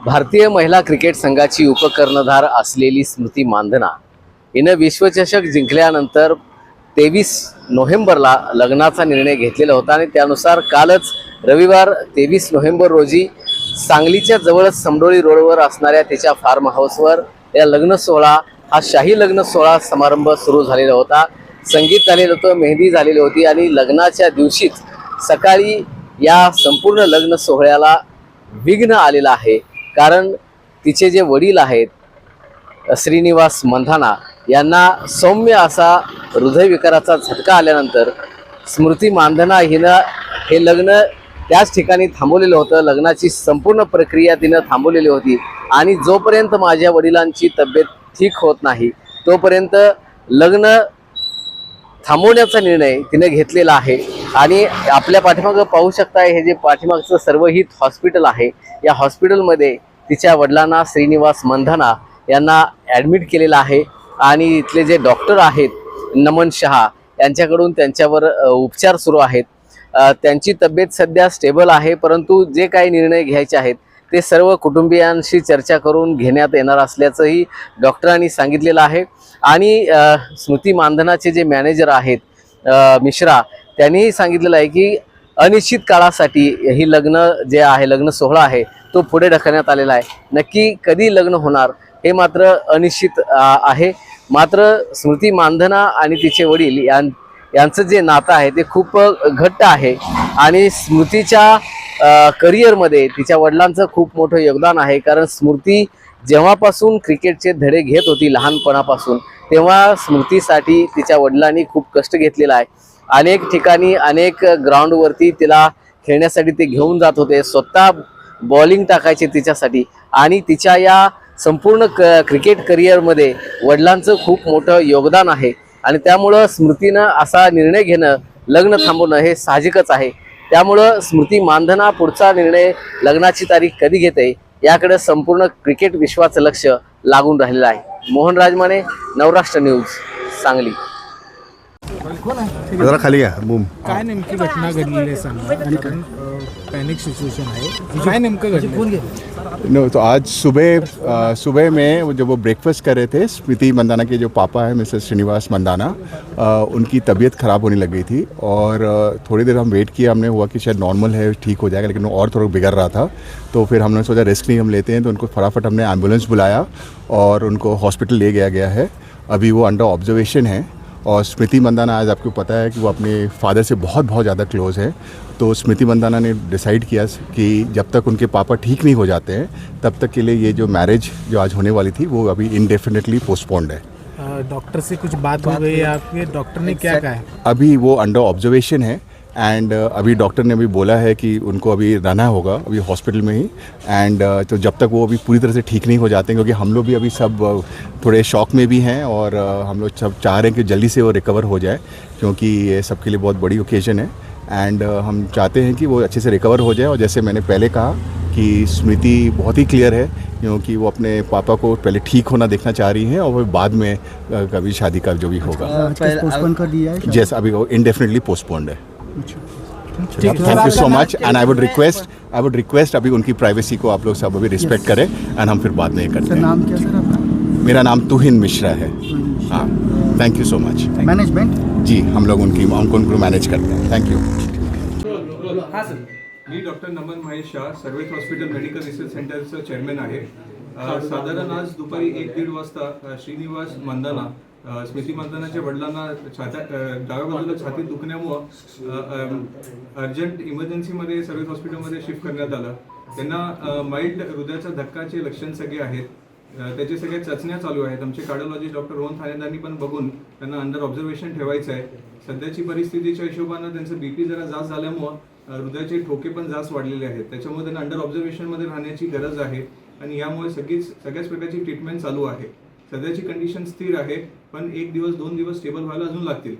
भारतीय महिला क्रिकेट संघाची उपकर्णधार असलेली स्मृती मानधना हिनं विश्वचषक जिंकल्यानंतर तेवीस नोव्हेंबरला लग्नाचा निर्णय घेतलेला होता आणि त्यानुसार कालच रविवार तेवीस नोव्हेंबर रोजी सांगलीच्या जवळच समडोळी रोडवर असणाऱ्या तिच्या फार्म हाऊसवर या लग्न सोहळा हा शाही लग्न सोहळा समारंभ सुरू झालेला होता. संगीत झालेलं होतं मेहंदी झालेली होती आणि लग्नाच्या दिवशीच सकाळी या संपूर्ण लग्न सोहळ्याला विघ्न आलेला आहे. कारण तिचे जे वडील आहेत श्रीनिवास मंधाना यांना सौम्य असा हृदयविकाराचा झटका आल्यानंतर स्मृती मानधना हिनं हे लग्न त्याच ठिकाणी थांबवलेलं होतं. लग्नाची संपूर्ण प्रक्रिया तिनं थांबवलेली होती. आणि जोपर्यंत माझ्या वडिलांची तब्येत ठीक होत नाही तोपर्यंत लग्न थांबवण्याचा निर्णय तिने घेतलेला आहे. आणि आपल्या पाठीमागं पाहू शकताय हे जे पाठीमागचं सर्वहित हॉस्पिटल आहे या हॉस्पिटलमध्ये तिच्या वडिलांना श्रीनिवास मंधना यांना ॲडमिट केलेलं आहे. आणि इथले जे डॉक्टर आहेत नमन शहा यांच्याकडून त्यांच्यावर उपचार सुरू आहेत. त्यांची तब्येत सध्या स्टेबल आहे परंतु जे काही निर्णय घ्यायचे आहेत ते सर्व कुटुंबियांशी चर्चा करून घेण्यात येणार असल्याचंही डॉक्टरांनी सांगितलेलं आहे. आणि स्मृती मानधनाचे जे मॅनेजर आहेत मिश्रा त्यांनीही सांगितलेलं आहे की अनिश्चित काळासाठी ही लग्न जे आहे लग्न सोहळा आहे तो पुढे ढकलण्यात आलेला आहे. नक्की कधी लग्न होणार हे मात्र अनिश्चित आहे. मात्र स्मृती मानधना आणि तिचे वडील यां यांचं जे नातं आहे ते खूप घट्ट आहे. आणि स्मृतीच्या करिअरमध्ये तिच्या वडिलांचं खूप मोठं योगदान आहे. कारण स्मृती जेव्हापासून क्रिकेटचे धडे घेत होती लहानपणापासून तेव्हा स्मृतीसाठी तिच्या वडिलांनी खूप कष्ट घेतलेला आहे. अनेक ठिकाणी अनेक ग्राउंडवरती तिला खेळण्यासाठी ते घेऊन जात होते. स्वतः बॉलिंग टाकायचे तिच्यासाठी. आणि तिच्या या संपूर्ण क क्रिकेट करिअरमध्ये वडिलांचं खूप मोठं योगदान आहे. आणि त्यामुळं स्मृतीनं असा निर्णय घेणं लग्न थांबवणं हे साहजिकच आहे. त्यामुळं स्मृती मानधना पुढचा निर्णय लग्नाची तारीख कधी घेते याकडे संपूर्ण क्रिकेट विश्वाचं लक्ष लागून राहिलेलं आहे. मोहन राजमाने नवराष्ट्र न्यूज सांगली. जरा खाली घ्या बूम. काय नेमकी घटना घडलेली आहे सांगा. कारण पॅनिक सिच्युएशन आहे. काय नेमकं घडलं नो तो आज सुबह सुबह में वो जब वो ब्रेकफास्ट कर रहे थे स्मृति मंदाना के जो पापा हैं मिस्टर श्रीनिवास मंदाना अ, उनकी तबीयत ख़राब होने लग गई थी और थोड़ी देर हम वेट किया हमने हुआ कि शायद नॉर्मल है ठीक हो जाएगा लेकिन वो और थोड़ा बिगड़ रहा था। तो फिर हमने सोचा रिस्क नहीं हम लेते हैं तो उनको फटाफट हमने एंबुलेंस बुलाया और उनको हॉस्पिटल ले गया गया है। अभी वो अंडर ऑब्जर्वेशन है। और स्मृति मंदाना आज आपको पता है कि वो अपने फादर से बहुत बहुत ज़्यादा क्लोज है। तो स्मृति मंदाना ने डिसाइड किया कि जब तक उनके पापा ठीक नहीं हो जाते हैं तब तक के लिए ये जो मैरिज जो आज होने वाली थी वो अभी इनडेफिनेटली पोस्टपोन्ड है। डॉक्टर से कुछ बात हो गई है आपके? डॉक्टर ने क्या कहा? है अभी वो अंडर ऑब्जर्वेशन है। एंड uh, अभी डॉक्टर ने अभी बोला है कि उनको अभी रहना होगा अभी हॉस्पिटल में ही। एंड uh, तो जब तक वो अभी पूरी तरह से ठीक नहीं हो जाते हैं क्योंकि हम लोग भी अभी सब uh, थोड़े शॉक में भी हैं और uh, हम लोग सब चाह रहे हैं कि जल्दी से वो रिकवर हो जाए क्योंकि ये सबके लिए बहुत बड़ी ओकेजन है। एंड uh, हम चाहते हैं कि वो अच्छे से रिकवर हो जाए और जैसे मैंने पहले कहा कि स्मृति बहुत ही क्लियर है क्योंकि वो अपने पापा को पहले ठीक होना देखना चाह रही हैं और वो बाद में uh, कभी शादी का जो भी होगा। पोस्टपोन कर दिया है जैसे अभी वो इनडेफिनेटली पोस्टपोन्ड है। Thank you so much and I would request I would request अभी उनकी प्राइवेसी को आप लोग सब अभी रिस्पेक्ट करें एंड हम फिर बाद में करते हैं। नाम क्या सर आपका? मेरा नाम तुहिन मिश्रा है। हाँ thank you so much management जी हम लोग उनकी हमको उनको मैनेज करते हैं। थैंक यू मी डॉक्टर नमन महेश शाह सर्वेत हॉस्पिटल मेडिकल रिसर्च सेंटरचं चेअरमॅन आहे। साधारण आज दुपारी एक दीड वाजता श्रीनिवास मंदाना स्मृती मंदानाच्या वडिलांना छात्या डाव्या बाजूला छातीत दुखण्यामुळं अर्जंट इमर्जन्सीमध्ये सर्विस हॉस्पिटलमध्ये शिफ्ट करण्यात आलं. त्यांना माइल्ड हृदयाचा धक्काचे लक्षण सगळे आहेत. त्याचे सगळे चाचण्या चालू आहेत. आमचे कार्डिओलॉजिस्ट डॉक्टर रोहन थानेदारांनी पण बघून त्यांना अंडर ऑब्झर्वेशन ठेवायचं आहे सध्याची परिस्थितीच्या हिशोबानं त्यांचं बीपी जरा जास्त झाल्यामुळं हृदयाचे ठोके पण जास्त वाढलेले आहेत. त्याच्यामुळे त्यांना अंडर ऑब्झर्वेशनमध्ये राहण्याची गरज आहे. आणि यामुळे सगळीच सगळ्याच प्रकारची ट्रीटमेंट चालू आहे. सध्याची कंडिशन स्थिर आहे पण एक दिवस दोन दिवस स्टेबल व्हायला अजून लागतील.